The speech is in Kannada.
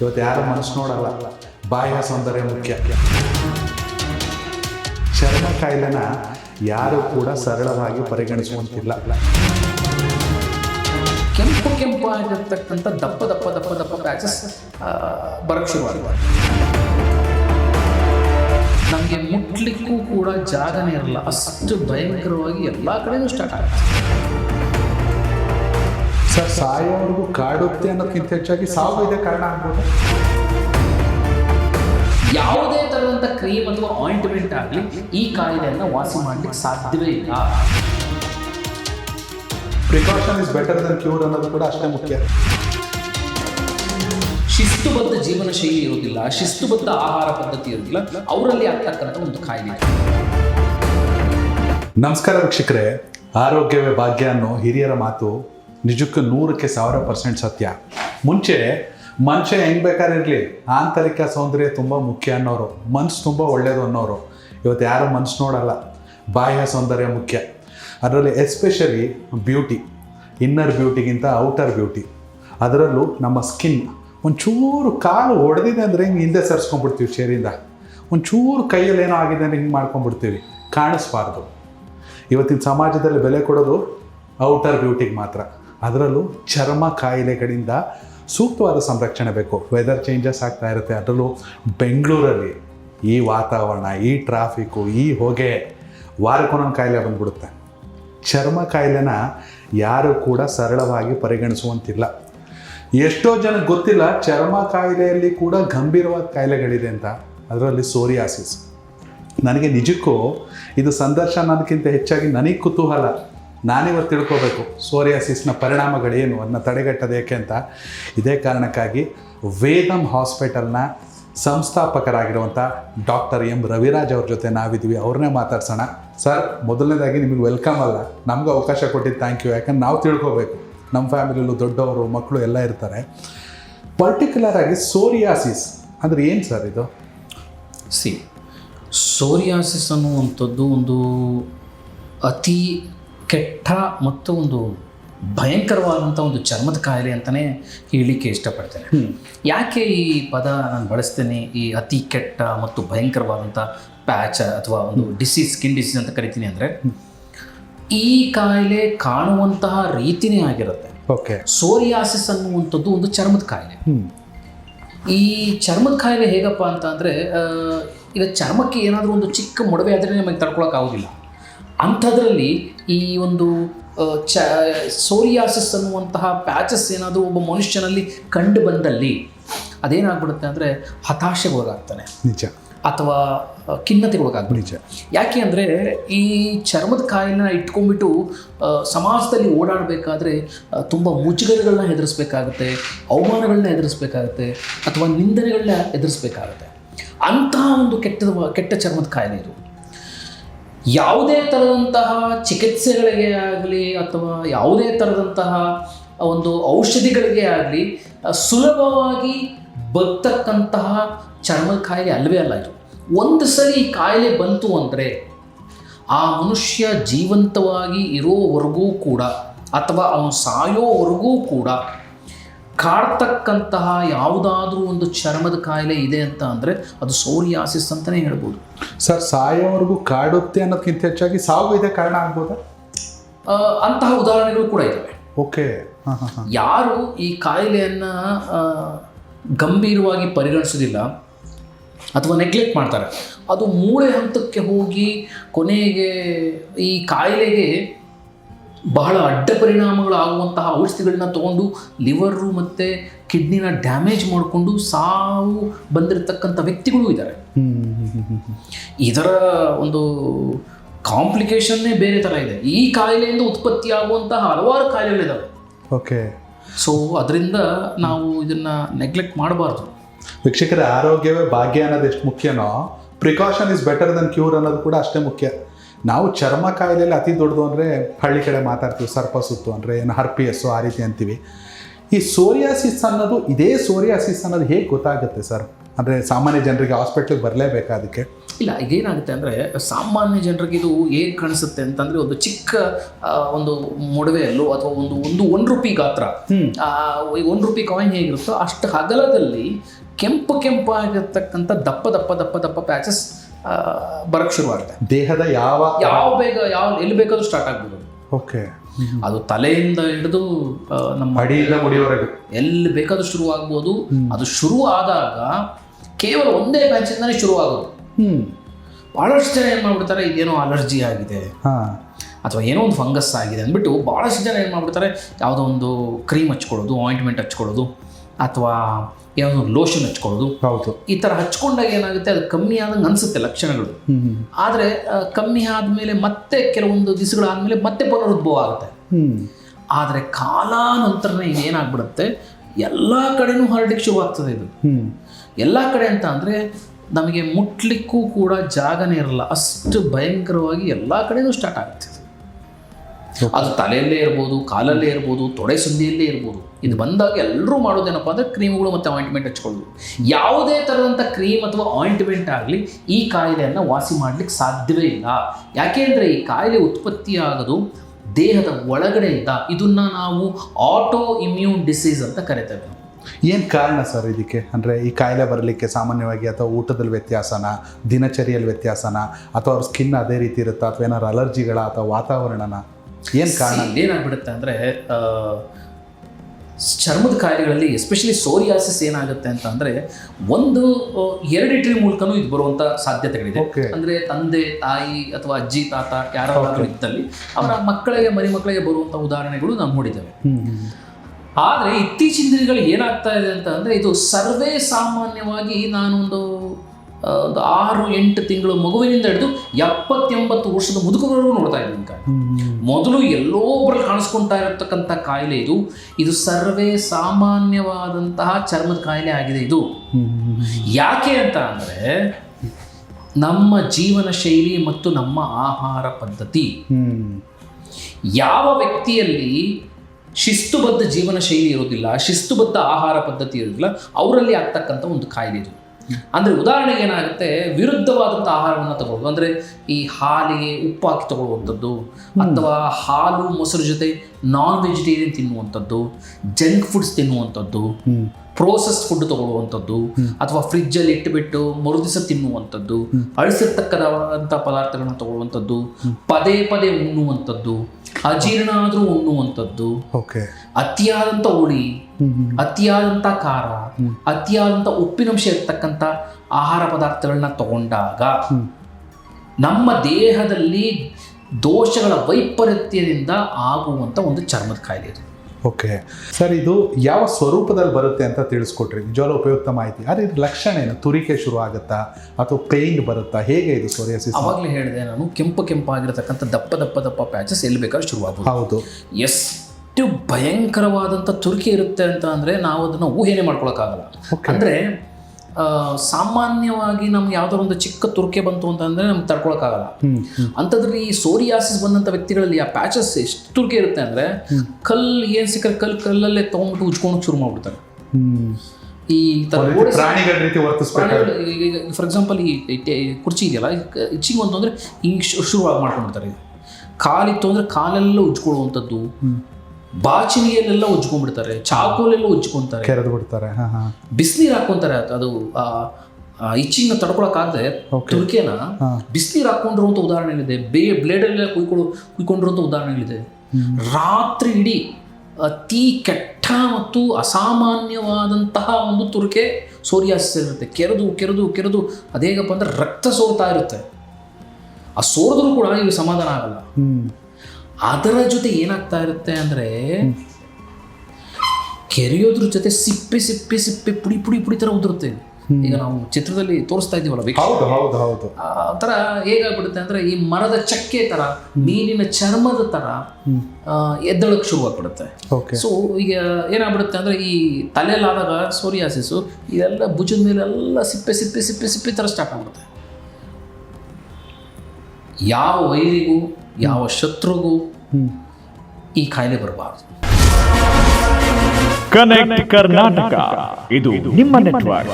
ಇವತ್ತು ಯಾರು ಮನಸ್ಸು ನೋಡಲ್ಲ. ಬಾಯ ಸೌಂದರ್ಯ ಮುಖ್ಯ. ಚರ್ಮ ಕಾಯಿಲೆನ ಯಾರು ಕೂಡ ಸರಳವಾಗಿ ಪರಿಗಣಿಸುವಂತಿಲ್ಲ. ಕೆಂಪು ಕೆಂಪು ಆಗಿರ್ತಕ್ಕಂಥ ದಪ್ಪ ದಪ್ಪ ದಪ್ಪ ದಪ್ಪ ಪ್ಯಾಚಸ್ ಬರಕ್ಕೆ ನಮಗೆ ಮುಟ್ಲಿಕ್ಕೂ ಕೂಡ ಜಾಗನೇ ಇರಲ್ಲ. ಅಷ್ಟು ಭಯಂಕರವಾಗಿ ಎಲ್ಲ ಕಡೆಯೂ ಸ್ಟಾರ್ಟ್ ಆಗುತ್ತೆ. ಸರ್ ಸಾಯೋವರೆಗೂ ಕಾಡುತ್ತೆ ಅನ್ನೋದಕ್ಕಿಂತ ಹೆಚ್ಚಾಗಿ ಸಾವು ಇದೆ ಕಾರಣ ಆಗ್ಬೋದು. ಯಾವುದೇ ತರುವಂತ ಕ್ರೀಮ್ ಅಥವಾ ಆಯಿಂಟ್ಮೆಂಟ್ ಆಗಲಿ ಈ ಕಾಯಿಲೆಯನ್ನು ವಾಸಿ ಮಾಡಲಿಕ್ಕೆ ಸಾಧ್ಯವೇ ಇಲ್ಲ. Precaution is better than cure ಅನ್ನೋದು ಕೂಡ ಅಷ್ಟೇ ಮುಖ್ಯ. ಶಿಸ್ತುಬದ್ಧ ಜೀವನ ಶೈಲಿ ಇರೋದಿಲ್ಲ ಶಿಸ್ತುಬದ್ಧ ಆಹಾರ ಪದ್ಧತಿ ಇರೋದಿಲ್ಲ ಅವರಲ್ಲಿ ಆಗ್ತಕ್ಕಂಥ ಒಂದು ಕಾಯಿಲೆ. ನಮಸ್ಕಾರ ವೀಕ್ಷಕರೇ ಆರೋಗ್ಯವೇ ಭಾಗ್ಯ ಅನ್ನೋ ಹಿರಿಯರ ಮಾತು ನಿಜಕ್ಕೂ ನೂರಕ್ಕೆ ಸಾವಿರ ಪರ್ಸೆಂಟ್ ಸತ್ಯ. ಮುಂಚೆ ಮನುಷ್ಯ ಹೆಂಗೆ ಬೇಕಾದ್ರೆ ಇರಲಿ, ಆಂತರಿಕ ಸೌಂದರ್ಯ ತುಂಬ ಮುಖ್ಯ ಅನ್ನೋರು, ಮನ್ಸು ತುಂಬ ಒಳ್ಳೆಯದು ಅನ್ನೋರು. ಇವತ್ತು ಯಾರು ಮನ್ಸು ನೋಡಲ್ಲ, ಬಾಹ್ಯ ಸೌಂದರ್ಯ ಮುಖ್ಯ. ಅದರಲ್ಲಿ ಎಸ್ಪೆಷಲಿ ಬ್ಯೂಟಿ ಇನ್ನರ್ ಬ್ಯೂಟಿಗಿಂತ ಔಟರ್ ಬ್ಯೂಟಿ ಅದರಲ್ಲೂ ನಮ್ಮ ಸ್ಕಿನ್ ಒಂಚೂರು ಕಾಲು ಹೊಡೆದಿದೆ ಅಂದರೆ ಹಿಂಗೆ ಹಿಂದೆ ಸರಿಸ್ಕೊಂಡ್ಬಿಡ್ತೀವಿ ಚೇರಿಂದ ಒಂಚೂರು ಕೈಯಲ್ಲಿ ಏನೋ ಆಗಿದೆ ಅಂದರೆ ಹಿಂಗೆ ಮಾಡ್ಕೊಂಡ್ಬಿಡ್ತೀವಿ, ಕಾಣಿಸ್ಬಾರ್ದು. ಇವತ್ತಿನ ಸಮಾಜದಲ್ಲಿ ಬೆಲೆ ಕೊಡೋದು ಔಟರ್ ಬ್ಯೂಟಿಗೆ ಮಾತ್ರ. ಅದರಲ್ಲೂ ಚರ್ಮ ಕಾಯಿಲೆಗಳಿಂದ ಸೂಕ್ತವಾದ ಸಂರಕ್ಷಣೆ ಬೇಕು. ವೆದರ್ ಚೇಂಜಸ್ ಆಗ್ತಾ ಇರುತ್ತೆ. ಅದರಲ್ಲೂ ಬೆಂಗಳೂರಲ್ಲಿ ಈ ವಾತಾವರಣ, ಈ ಟ್ರಾಫಿಕ್ಕು ಈ ಹೊಗೆ ವಾರಕ್ಕೊಂದೊಂದು ಕಾಯಿಲೆ ಬಂದ್ಬಿಡುತ್ತೆ. ಚರ್ಮ ಕಾಯಿಲೆನ ಯಾರು ಕೂಡ ಸರಳವಾಗಿ ಪರಿಗಣಿಸುವಂತಿಲ್ಲ. ಎಷ್ಟೋ ಜನಕ್ಕೆ ಗೊತ್ತಿಲ್ಲ ಚರ್ಮ ಕಾಯಿಲೆಯಲ್ಲಿ ಕೂಡ ಗಂಭೀರವಾದ ಕಾಯಿಲೆಗಳಿದೆ ಅಂತ. ಅದರಲ್ಲಿ ಸೋರಿಯಾಸಿಸ್. ನನಗೆ ನಿಜಕ್ಕೂ ಇದು ಸಂದರ್ಶನಕ್ಕಿಂತ ಹೆಚ್ಚಾಗಿ ನನಗೆ ಕುತೂಹಲ. ನಾನಿವತ್ತು ತಿಳ್ಕೋಬೇಕು ಸೋರಿಯಾಸಿಸ್ನ ಪರಿಣಾಮಗಳೇನು ಅದನ್ನ ತಡೆಗಟ್ಟೋದು ಏಕೆ ಅಂತ. ಇದೇ ಕಾರಣಕ್ಕಾಗಿ ವೇದಂ ಹಾಸ್ಪಿಟಲ್ನ ಸಂಸ್ಥಾಪಕರಾಗಿರುವಂಥ ಡಾಕ್ಟರ್ ಎಂ ರವಿರಾಜ್ ಅವ್ರ ಜೊತೆ ನಾವಿದ್ದೀವಿ. ಅವ್ರನ್ನೇ ಮಾತಾಡ್ಸೋಣ. ಸರ್, ಮೊದಲನೇದಾಗಿ ನಿಮಗೆ ವೆಲ್ಕಮ್ ಅಲ್ಲ. ನಮ್ಗೆ ಅವಕಾಶ ಕೊಟ್ಟಿದ್ದು ಥ್ಯಾಂಕ್ ಯು. ಯಾಕಂದ್ರೆ ನಾವು ತಿಳ್ಕೋಬೇಕು. ನಮ್ಮ ಫ್ಯಾಮಿಲಿಯಲ್ಲೂ ದೊಡ್ಡವರು, ಮಕ್ಕಳು ಎಲ್ಲ ಇರ್ತಾರೆ. ಪರ್ಟಿಕ್ಯುಲರ್ ಆಗಿ ಸೋರಿಯಾಸಿಸ್ ಅಂದರೆ ಏನು ಸರ್ ಇದು? ಸಿ, ಸೋರಿಯಾಸಿಸ್ ಅನ್ನುವಂಥದ್ದು ಒಂದು ಅತಿ ಕೆಟ್ಟ ಮತ್ತು ಒಂದು ಭಯಂಕರವಾದಂಥ ಒಂದು ಚರ್ಮದ ಕಾಯಿಲೆ ಅಂತಲೇ ಹೇಳಲಿಕ್ಕೆ ಇಷ್ಟಪಡ್ತೇನೆ. ಯಾಕೆ ಈ ಪದ ನಾನು ಬಳಸ್ತೇನೆ? ಈ ಅತಿ ಕೆಟ್ಟ ಮತ್ತು ಭಯಂಕರವಾದಂಥ ಪ್ಯಾಚ್ ಅಥವಾ ಒಂದು ಡಿಸೀಸ್ ಸ್ಕಿನ್ ಡಿಸೀಸ್ ಅಂತ ಕರಿತೀನಿ ಅಂದರೆ ಈ ಕಾಯಿಲೆ ಕಾಣುವಂತಹ ರೀತಿನೇ ಆಗಿರುತ್ತೆ. ಓಕೆ. ಸೋರಿಯಾಸಿಸ್ ಅನ್ನುವಂಥದ್ದು ಒಂದು ಚರ್ಮದ ಕಾಯಿಲೆ. ಈ ಚರ್ಮದ ಕಾಯಿಲೆ ಹೇಗಪ್ಪ ಅಂತ ಅಂದರೆ ಈಗ ಚರ್ಮಕ್ಕೆ ಏನಾದರೂ ಒಂದು ಚಿಕ್ಕ ಮೊಡವೆ ಆದರೆ ನಮಗೆ ತಡ್ಕೊಳಕ್ಕಾಗೋದಿಲ್ಲ ಅಂಥದ್ರಲ್ಲಿ ಈ ಒಂದು ಚ ಸೋರಿಯಾಸಿಸ್ ಅನ್ನುವಂತಹ ಪ್ಯಾಚಸ್ ಏನಾದರೂ ಒಬ್ಬ ಮನುಷ್ಯನಲ್ಲಿ ಕಂಡು ಬಂದಲ್ಲಿ ಅದೇನಾಗ್ಬಿಡುತ್ತೆ ಅಂದರೆ ಹತಾಶೆಗೊಳಗಾಗ್ತಾನೆ ನಿಜ. ಅಥವಾ ಖಿನ್ನತೆಗೊಳಗಾಗ್ಬಿಡುತ್ತೆ ನಿಜ. ಯಾಕೆ ಅಂದರೆ ಈ ಚರ್ಮದ ಕಾಯಿಲೆನ ಇಟ್ಕೊಂಡ್ಬಿಟ್ಟು ಸಮಾಜದಲ್ಲಿ ಓಡಾಡಬೇಕಾದ್ರೆ ತುಂಬ ಮುಜುಗರಗಳನ್ನ ಹೆದರಿಸ್ಬೇಕಾಗುತ್ತೆ ಅವಮಾನಗಳನ್ನ ಎದುರಿಸ್ಬೇಕಾಗುತ್ತೆ ಅಥವಾ ನಿಂದನೆಗಳನ್ನ ಎದುರಿಸ್ಬೇಕಾಗುತ್ತೆ. ಅಂತಹ ಒಂದು ಕೆಟ್ಟದ ಕೆಟ್ಟ ಚರ್ಮದ ಕಾಯಿಲೆ ಇದು. ಯಾವುದೇ ಥರದಂತಹ ಚಿಕಿತ್ಸೆಗಳಿಗೆ ಆಗಲಿ ಅಥವಾ ಯಾವುದೇ ಥರದಂತಹ ಒಂದು ಔಷಧಿಗಳಿಗೆ ಆಗಲಿ ಸುಲಭವಾಗಿ ಬರ್ತಕ್ಕಂತಹ ಚರ್ಮದ ಕಾಯಿಲೆ ಅಲ್ಲವೇ ಅಲ್ಲ ಇದು. ಒಂದು ಸರಿ ಈ ಕಾಯಿಲೆ ಬಂತು ಅಂದರೆ ಆ ಮನುಷ್ಯ ಜೀವಂತವಾಗಿ ಇರೋವರೆಗೂ ಕೂಡ ಅಥವಾ ಅವನು ಸಾಯೋವರೆಗೂ ಕೂಡ ಕಾಡ್ತಕ್ಕಂತಹ ಯಾವುದಾದ್ರೂ ಒಂದು ಚರ್ಮದ ಕಾಯಿಲೆ ಇದೆ ಅಂತ ಅಂದರೆ ಅದು ಸೋರಿಯಾಸಿಸ್ ಅಂತಲೇ ಹೇಳ್ಬೋದು. ಸರ್ ಸಾಯೋವರೆಗೂ ಕಾಡುತ್ತೆ ಅನ್ನೋದಕ್ಕಿಂತ ಹೆಚ್ಚಾಗಿ ಸಾವು ಇದೆ ಕಾರಣ ಆಗ್ಬೋದಾ? ಅಂತಹ ಉದಾಹರಣೆಗಳು ಕೂಡ ಇದ್ದಾವೆ ಓಕೆ. ಯಾರು ಈ ಕಾಯಿಲೆಯನ್ನು ಗಂಭೀರವಾಗಿ ಪರಿಗಣಿಸೋದಿಲ್ಲ ಅಥವಾ ನೆಗ್ಲೆಕ್ಟ್ ಮಾಡ್ತಾರೆ ಅದು ಮೂಳೆ ಹಂತಕ್ಕೆ ಹೋಗಿ ಕೊನೆಗೆ ಈ ಕಾಯಿಲೆಗೆ ಬಹಳ ಅಡ್ಡ ಪರಿಣಾಮಗಳು ಆಗುವಂತಹ ಔಷಧಿಗಳನ್ನ ತಗೊಂಡು ಲಿವರು ಮತ್ತು ಕಿಡ್ನಿನ ಡ್ಯಾಮೇಜ್ ಮಾಡಿಕೊಂಡು ಸಾವು ಬಂದಿರತಕ್ಕಂಥ ವ್ಯಕ್ತಿಗಳು ಇದ್ದಾರೆ. ಇದರ ಒಂದು ಕಾಂಪ್ಲಿಕೇಶನ್ನೇ ಬೇರೆ ಥರ ಇದೆ. ಈ ಕಾಯಿಲೆಯಿಂದ ಉತ್ಪತ್ತಿಯಾಗುವಂತಹ ಹಲವಾರು ಕಾಯಿಲೆಗಳಿದ್ದಾವೆ ಓಕೆ. ಸೊ ಅದರಿಂದ ನಾವು ಇದನ್ನು ನೆಗ್ಲೆಕ್ಟ್ ಮಾಡಬಾರ್ದು. ವೀಕ್ಷಕರ ಆರೋಗ್ಯವೇ ಭಾಗ್ಯ ಅನ್ನೋದು ಎಷ್ಟು ಮುಖ್ಯನೋ precaution is better than cure ಅನ್ನೋದು ಕೂಡ ಅಷ್ಟೇ ಮುಖ್ಯ. ನಾವು ಚರ್ಮ ಕಾಯಿಲೆಯಲ್ಲಿ ಅತಿ ದೊಡ್ಡದು ಅಂದರೆ ಹಳ್ಳಿ ಕಡೆ ಮಾತಾಡ್ತೀವಿ ಸರ್ಪ ಸುತ್ತು ಅಂದರೆ ಏನು ಹರ್ಪಿಯಸ್ಸು ಆ ರೀತಿ ಅಂತೀವಿ. ಈ ಸೋರಿಯಾಸಿಸ್ ಅನ್ನೋದು ಇದೇ ಸೋರಿಯಾಸಿಸ್ ಅನ್ನೋದು ಹೇಗೆ ಗೊತ್ತಾಗುತ್ತೆ ಸರ್? ಅಂದರೆ ಸಾಮಾನ್ಯ ಜನರಿಗೆ ಹಾಸ್ಪಿಟ್ಲಿಗೆ ಬರಲೇಬೇಕಾ ಅದಕ್ಕೆ? ಇಲ್ಲ ಈಗ ಏನಾಗುತ್ತೆ ಅಂದರೆ ಸಾಮಾನ್ಯ ಜನರಿಗೆ ಇದು ಹೇಗೆ ಕಾಣಿಸುತ್ತೆ ಅಂತಂದರೆ ಒಂದು ಚಿಕ್ಕ ಒಂದು ಮೊಡವೆಯಲ್ಲೋ ಅಥವಾ ಒಂದು ಒಂದು ಒನ್ ರುಪಿ ಗಾತ್ರ ಒನ್ ರುಪಿ ಕಾಯಿನ್ ಹೇಗಿರುತ್ತೋ ಅಷ್ಟು ಹಗಲದಲ್ಲಿ ಕೆಂಪು ಕೆಂಪಾಗಿರ್ತಕ್ಕಂಥ ದಪ್ಪ ದಪ್ಪ ದಪ್ಪ ದಪ್ಪ ಪ್ಯಾಚಸ್ ಬರಕ್ಕೆ ಶುರುವಾಗುತ್ತೆ ದೇಹದ ಯಾವ ಯಾವ ಬೇಗ ಯಾವ ಎಲ್ಲಿ ಬೇಕಾದ್ರೂ ಸ್ಟಾರ್ಟ್ ಆಗ್ಬೋದು. ಓಕೆ ಅದು ತಲೆಯಿಂದ ಹಿಡಿದು ನಮ್ಮ ಅಡಿಯಿಂದ ಮುಡಿಯವರೆಗೂ ಎಲ್ಲಿ ಬೇಕಾದ್ರೂ ಶುರು ಆಗ್ಬೋದು. ಅದು ಶುರು ಆದಾಗ ಕೇವಲ ಒಂದೇ ಮ್ಯಾಚಿಂದನೇ ಶುರು ಆಗೋದು. ಹ್ಞೂ ಭಾಳಷ್ಟು ಜನ ಏನು ಮಾಡ್ಬಿಡ್ತಾರೆ ಇದೇನೋ ಅಲರ್ಜಿ ಆಗಿದೆ. ಹಾಂ. ಅಥವಾ ಏನೋ ಒಂದು ಫಂಗಸ್ ಆಗಿದೆ ಅಂದ್ಬಿಟ್ಟು ಭಾಳಷ್ಟು ಜನ ಏನು ಮಾಡ್ಬಿಡ್ತಾರೆ ಯಾವುದೋ ಒಂದು ಕ್ರೀಮ್ ಹಚ್ಕೊಳ್ಳೋದು ಆಯಿಂಟ್ಮೆಂಟ್ ಹಚ್ಕೊಳ್ಳೋದು ಅಥವಾ ಯಾವುದೋ ಲೋಷನ್ ಹಚ್ಕೊಳ್ಳೋದು. ಹೌದು. ಈ ಥರ ಹಚ್ಕೊಂಡಾಗ ಏನಾಗುತ್ತೆ ಅದು ಕಮ್ಮಿ ಆದಂಗೆ ಅನಿಸುತ್ತೆ ಲಕ್ಷಣಗಳು. ಆದರೆ ಕಮ್ಮಿ ಆದಮೇಲೆ ಮತ್ತೆ ಕೆಲವೊಂದು ದಿವಸಗಳಾದಮೇಲೆ ಮತ್ತೆ ಪುನರುದ್ಭವ ಆಗುತ್ತೆ. ಆದರೆ ಕಾಲಾನಂತರನೇ ಏನಾಗ್ಬಿಡುತ್ತೆ ಎಲ್ಲ ಕಡೆನೂ ಹರಡಿಕ್ಕೆ ಶುರುವಾಗ್ತದೆ ಇದು. ಎಲ್ಲ ಕಡೆ ಅಂತ ಅಂದರೆ ನಮಗೆ ಮುಟ್ಲಿಕ್ಕೂ ಕೂಡ ಜಾಗನೇ ಇರಲ್ಲ. ಅಷ್ಟು ಭಯಂಕರವಾಗಿ ಎಲ್ಲ ಕಡೆನೂ ಸ್ಟಾರ್ಟ್ ಆಗುತ್ತೆ. ಅದು ತಲೆಯಲ್ಲೇ ಇರ್ಬೋದು, ಕಾಲಲ್ಲೇ ಇರ್ಬೋದು, ತೊಡೆ ಸುದ್ದಿಯಲ್ಲೇ ಇರ್ಬೋದು. ಇದು ಬಂದಾಗ ಎಲ್ಲರೂ ಮಾಡೋದೇನಪ್ಪ ಅಂದರೆ ಕ್ರೀಮ್ಗಳು ಮತ್ತು ಆಯಿಂಟ್ಮೆಂಟ್ ಹಚ್ಕೊಳ್ಳೋದು. ಯಾವುದೇ ಥರದಂಥ ಕ್ರೀಮ್ ಅಥವಾ ಆಯಿಂಟ್ಮೆಂಟ್ ಆಗಲಿ ಈ ಕಾಯಿಲೆಯನ್ನು ವಾಸಿ ಮಾಡಲಿಕ್ಕೆ ಸಾಧ್ಯವೇ ಇಲ್ಲ. ಯಾಕೆಂದರೆ ಈ ಕಾಯಿಲೆ ಉತ್ಪತ್ತಿ ಆಗೋದು ದೇಹದ ಒಳಗಡೆಯಿಂದ. ಇದನ್ನು ನಾವು ಆಟೋ ಇಮ್ಯೂನ್ ಡಿಸೀಸ್ ಅಂತ ಕರಿತೇವೆ. ಏನು ಕಾರಣ ಸರ್ ಇದಕ್ಕೆ? ಅಂದರೆ ಈ ಕಾಯಿಲೆ ಬರಲಿಕ್ಕೆ ಸಾಮಾನ್ಯವಾಗಿ ಅಥವಾ ಊಟದಲ್ಲಿ ವ್ಯತ್ಯಾಸನ, ದಿನಚರಿಯಲ್ಲಿ ವ್ಯತ್ಯಾಸನ, ಅಥವಾ ಅವ್ರ ಸ್ಕಿನ್ ಅದೇ ರೀತಿ ಇರುತ್ತಾ, ಅಥವಾ ಏನಾದ್ರು ಅಲರ್ಜಿಗಳ ಅಥವಾ ವಾತಾವರಣನ? ಏನು ಕಾರಣ? ಏನಾಗ್ಬಿಡುತ್ತೆ ಅಂದರೆ ಚರ್ಮದ ಕಾಯಿಲೆಗಳಲ್ಲಿ ಎಸ್ಪೆಷಲಿ ಸೋರಿಯಾಸಿಸ್ ಏನಾಗುತ್ತೆ ಅಂತ ಅಂದರೆ ಒಂದು ಇಟ್ರಿ ಮೂಲಕನೂ ಇದು ಬರುವಂಥ ಸಾಧ್ಯತೆಗಳಿದೆ. ಅಂದರೆ ತಂದೆ ತಾಯಿ ಅಥವಾ ಅಜ್ಜಿ ತಾತ ಯಾರಾದರೂ ಇದ್ದಲ್ಲಿ ಅವರ ಮಕ್ಕಳಿಗೆ ಮರಿ ಮಕ್ಕಳಿಗೆ ಬರುವಂಥ ಉದಾಹರಣೆಗಳು ನಾವು ನೋಡಿದ್ದೇವೆ. ಆದರೆ ಇತ್ತೀಚಿನ ದಿನಗಳು ಏನಾಗ್ತಾ ಇದೆ ಅಂತ ಅಂದರೆ ಇದು ಸರ್ವೇ ಸಾಮಾನ್ಯವಾಗಿ ನಾನೊಂದು ಒಂದು ಆರು ಎಂಟು ತಿಂಗಳು ಮಗುವಿನಿಂದ ಹಿಡಿದು ಎಪ್ಪತ್ತೆಂಬತ್ತು ವರ್ಷದ ಮುದುಕರವರೆಗೂ ನೋಡ್ತಾ ಇದ್ದೀನಿ ಕಾಯಿಲೆ. ಮೊದಲು ಎಲ್ಲೋ ಒಬ್ಬರಲ್ಲಿ ಕಾಣಿಸ್ಕೊಳ್ತಾ ಇರತಕ್ಕಂಥ ಕಾಯಿಲೆ ಇದು. ಇದು ಸರ್ವೇ ಸಾಮಾನ್ಯವಾದಂತಹ ಚರ್ಮದ ಕಾಯಿಲೆ ಆಗಿದೆ ಇದು. ಯಾಕೆ ಅಂತ ಅಂದರೆ ನಮ್ಮ ಜೀವನ ಶೈಲಿ ಮತ್ತು ನಮ್ಮ ಆಹಾರ ಪದ್ಧತಿ. ಯಾವ ವ್ಯಕ್ತಿಯಲ್ಲಿ ಶಿಸ್ತುಬದ್ಧ ಜೀವನ ಶೈಲಿ ಇರೋದಿಲ್ಲ ಶಿಸ್ತುಬದ್ಧ ಆಹಾರ ಪದ್ಧತಿ ಇರೋದಿಲ್ಲ ಅವರಲ್ಲಿ ಆಗ್ತಕ್ಕಂಥ ಒಂದು ಕಾಯಿಲೆ ಇದು. ಅಂದರೆ ಉದಾಹರಣೆಗೆ ಏನಾಗುತ್ತೆ ವಿರುದ್ಧವಾದಂಥ ಆಹಾರವನ್ನು ತಗೊಳ್ಳೋದು ಅಂದರೆ ಈ ಹಾಲಿಗೆ ಉಪ್ಪು ಹಾಕಿ ತಗೊಳ್ಳುವಂಥದ್ದು ಅಥವಾ ಹಾಲು ಮೊಸರು ಜೊತೆ ನಾನ್ ವೆಜಿಟೇರಿಯನ್ ತಿನ್ನುವಂಥದ್ದು ಜಂಕ್ ಫುಡ್ಸ್ ತಿನ್ನುವಂಥದ್ದು ಪ್ರೋಸೆಸ್ಡ್ ಪ್ರೋಸೆಸ್ ಫುಡ್ ತಗೊಳ್ಳುವಂಥದ್ದು ಅಥವಾ ಫ್ರಿಜ್ಜಲ್ಲಿ ಇಟ್ಟುಬಿಟ್ಟು ಮರುದಿಸ ತಿನ್ನುವಂಥದ್ದು ಅಳಿಸಿರ್ತಕ್ಕಂಥ ಪದಾರ್ಥಗಳನ್ನ ತಗೊಳ್ಳುವಂಥದ್ದು ಪದೇ ಪದೇ ಉಣ್ಣುವಂಥದ್ದು ಅಜೀರ್ಣ ಆದರೂ ಉಣ್ಣುವಂಥದ್ದು. ಓಕೆ ಅತಿಯಾದಂಥ ಹುಳಿ ಅತಿಯಾದಂಥ ಖಾರ ಅತಿಯಾದಂಥ ಉಪ್ಪಿನಂಶ ಇರ್ತಕ್ಕಂಥ ಆಹಾರ ಪದಾರ್ಥಗಳನ್ನ ತಗೊಂಡಾಗ ನಮ್ಮ ದೇಹದಲ್ಲಿ ದೋಷಗಳ ವೈಪರೀತ್ಯದಿಂದ ಆಗುವಂಥ ಒಂದು ಚರ್ಮದ ಕಾಯಿಲೆ ಇದು. ಓಕೆ. ಸರ್ ಇದು ಯಾವ ಸ್ವರೂಪದಲ್ಲಿ ಬರುತ್ತೆ ಅಂತ ತಿಳಿಸ್ಕೊಟ್ರಿ. ನಿಜವಾಗ್ಲೂ ಉಪಯುಕ್ತ ಮಾಹಿತಿ. ಆದರೆ ಇದು ಲಕ್ಷಣ ಏನು? ತುರಿಕೆ ಶುರು ಆಗುತ್ತಾ? ಅಥವಾ ಪೇಯಿಂಗ್ ಬರುತ್ತಾ? ಹೇಗೆ ಇದು ಸೋರಿಯಾಸಿಸ್ ಅವಾಗಲೇ ಹೇಳಿದೆ ನಾನು ಕೆಂಪು ಕೆಂಪಾಗಿರ್ತಕ್ಕಂಥ ದಪ್ಪ ದಪ್ಪ ದಪ್ಪ ಪ್ಯಾಚಸ್ ಎಲ್ಲಿ ಬೇಕಾದ್ರೂ ಶುರುವಾಗ್ಬೋದು ಹೌದು. ಎಸ್ ಭಯಂಕರವಾದಂಥ ತುರಿಕೆ ಇರುತ್ತೆ ಅಂತ ಅಂದರೆ ನಾವು ಅದನ್ನು ಊಹೆನೇ ಮಾಡ್ಕೊಳಕ್ಕಾಗಲ್ಲ. ಅಂದರೆ ಸಾಮಾನ್ಯವಾಗಿ ನಮ್ಗೆ ಯಾವ್ದಾದ್ರು ಒಂದು ಚಿಕ್ಕ ತುರ್ಕೆ ಬಂತು ಅಂತಂದ್ರೆ ನಮ್ಗೆ ತಡ್ಕೊಳಕ್ಕಾಗಲ್ಲ. ಅಂಥದ್ರಲ್ಲಿ ಈ ಸೋರಿಯಾಸಿಸ್ ಬಂದಂಥ ವ್ಯಕ್ತಿಗಳಲ್ಲಿ ಆ ಪ್ಯಾಚಸ್ ಎಷ್ಟು ತುರ್ಕೆ ಇರುತ್ತೆ ಅಂದರೆ ಕಲ್ಲು ಏನು ಸಿಕ್ಕರೆ ಕಲ್ ಕಲ್ಲಲ್ಲೇ ತೊಗೊಂಡ್ಬಿಟ್ಟು ಉಜ್ಕೊಳಕ್ಕೆ ಶುರು ಮಾಡ್ಬಿಡ್ತಾರೆ. ಈ ಈಗ ಫಾರ್ ಎಕ್ಸಾಂಪಲ್ ಈ ಕುರ್ಚಿ ಇದೆಯಲ್ಲ ಇಚ್ಚಿಂಗ್ ಅಂತಂದ್ರೆ ಅಂದರೆ ಹಿಂಗೆ ಶು- ಶುರುವಾಗಿ ಮಾಡ್ಕೊಂಡಿರ್ತಾರೆ ಕಾಲಿತ್ತು ಅಂದ್ರೆ ಕಾಲೆಲ್ಲ ಉಜ್ಕೊಳ್ಳುವಂಥದ್ದು ಬಾಚಿನಿಯಲ್ಲೆಲ್ಲ ಉಜ್ಕೊಂಡ್ಬಿಡ್ತಾರೆ ಚಾಕೋಲೆಲ್ಲ ಉಜ್ಕೊಂತಾರೆ. ಕೆರೆದು ಬಿಡ್ತಾರೆ ಬಿಸಿನೀರು ಹಾಕ್ಕೊಂತಾರೆ ಅದು- ಇಚ್ಚಿಂಗ್ನ ತಡ್ಕೊಳಕ್ಕಾಗದೆ. ತುರ್ಕೆನ. ಬಿಸಿನೀರು ಹಾಕ್ಕೊಂಡಿರುವಂಥ ಉದಾಹರಣೆಗಳಿದೆ. ಬೇ ಬ್ಲೇಡಲ್ಲೆಲ್ಲ ಕುಯ್ಕೊಳ್ಳೋ ಕುಯ್ಕೊಂಡಿರುವಂಥ ಉದಾಹರಣೆಗಳಿದೆ. ರಾತ್ರಿ ಇಡೀ ಅತಿ ಕೆಟ್ಟ ಮತ್ತು ಅಸಾಮಾನ್ಯವಾದಂತಹ ಒಂದು ತುರ್ಕೆ ಸೋರಿಯಾಸಿಸ್ ಇರುತ್ತೆ. ಕೆರೆದು ಕೆರೆದು ಕೆರೆದು ಅದೇಗಪ್ಪ ಅಂದ್ರೆ ರಕ್ತ ಸೋರ್ತಾ ಇರುತ್ತೆ. ಆ ಸೋರಿದ್ರು ಕೂಡ ಇವು ಸಮಾಧಾನ ಆಗಲ್ಲ. ಅದರ ಜೊತೆ ಏನಾಗ್ತಾ ಇರುತ್ತೆ ಅಂದರೆ ಕೆರೆಯೋದ್ರ ಜೊತೆ ಸಿಪ್ಪೆ ಸಿಪ್ಪೆ ಸಿಪ್ಪೆ ಪುಡಿ ಪುಡಿ ಪುಡಿ ಥರ ಉದುರುತ್ತೆ ಈಗ ನಾವು ಚಿತ್ರದಲ್ಲಿ ತೋರಿಸ್ತಾ ಇದ್ದೀವಲ್ಲ ಹೌದು ಹೌದು ಹೌದು. ಆ ಥರ ಹೇಗಾಗ್ಬಿಡುತ್ತೆ ಅಂದರೆ ಈ ಮರದ ಚಕ್ಕೆ ಥರ ಮೀನಿನ ಚರ್ಮದ ಥರ ಎದ್ದಳಕ್ಕೆ ಶುರುವಾಗ್ಬಿಡುತ್ತೆ. ಓಕೆ. ಸೊ ಈಗ ಏನಾಗ್ಬಿಡುತ್ತೆ ಅಂದರೆ ಈ ತಲೆಯಲ್ಲಾದಾಗ ಸೋರಿಯಾಸಿಸು ಇದೆಲ್ಲ ಭುಜದ ಮೇಲೆಲ್ಲ ಸಿಪ್ಪೆ ಸಿಪ್ಪೆ ಸಿಪ್ಪೆ ಸಿಪ್ಪೆ ಥರ ಸ್ಟಾರ್ಟ್ ಆಗ್ಬಿಡುತ್ತೆ. ಯಾವ ವೈರಿಗೂ ಯಾವ ಶತ್ರುಗೂ ಈ ಕಾಯಿಲೆ ಬರಬಾರದು. ಕನೆಕ್ಟ್ ಕರ್ನಾಟಕ. ಇದು ನಿಮ್ಮ ನೆಟ್ವರ್ಕ್